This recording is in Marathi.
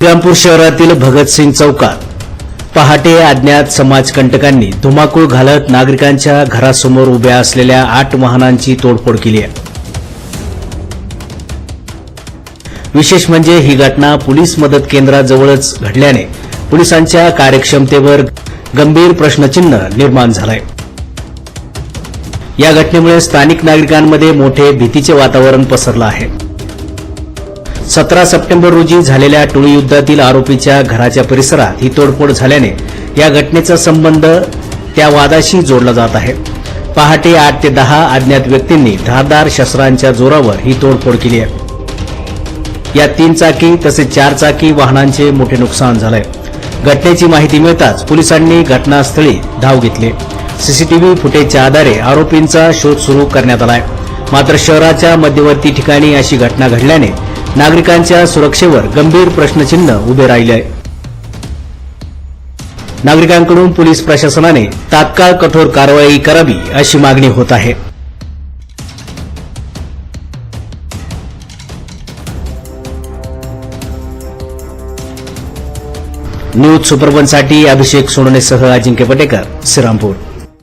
श्रीरामपूर शहरातील भगतसिंग चौकात पहाटे अज्ञात समाजकंटकांनी धुमाकूळ घालत नागरिकांच्या घरासमोर उभ्या असलेल्या आठ वाहनांची तोडफोड केली आहे. विशेष म्हणजे ही घटना पोलीस मदत केंद्राजवळच घडल्याने पोलिसांच्या कार्यक्षमतेवर गंभीर प्रश्नचिन्ह निर्माण झालंय. या घटनेमुळे स्थानिक नागरिकांमध्ये मोठे भीतीचे वातावरण पसरलं आहे. सतरा सप्टेंबर रोजी झालेल्या टोळी युद्धातील आरोपीच्या घराच्या परिसरात ही तोडफोड झाल्याने या घटनेचा संबंध त्या वादाशी जोडला जात आहे. पहाटे आठ ते दहा अज्ञात व्यक्तींनी धारदार शस्त्रांच्या जोरावर ही तोडफोड केली आहे. या तीन चाकी तसेच चार चाकी वाहनांचे मोठे नुकसान झालंय. घटनेची माहिती मिळताच पोलिसांनी घटनास्थळी धाव घेतली. सीसीटीव्ही फुटेजच्या आधारे आरोपींचा शोध सुरू करण्यात आलाय. मात्र शहराच्या मध्यवर्ती ठिकाणी अशी घटना घडल्याने नागरिकांच्या सुरक्षेवर गंभीर प्रश्नचिन्ह उभे राहिले आहे. नागरिकांकडून पोलीस प्रशासनाने तात्काळ कठोर कारवाई करावी अशी मागणी होत आहे. न्यूज सुपरवनसाठी अभिषेक सोनवणेसह अजिंक्य पटेकर श्रीरामपूर.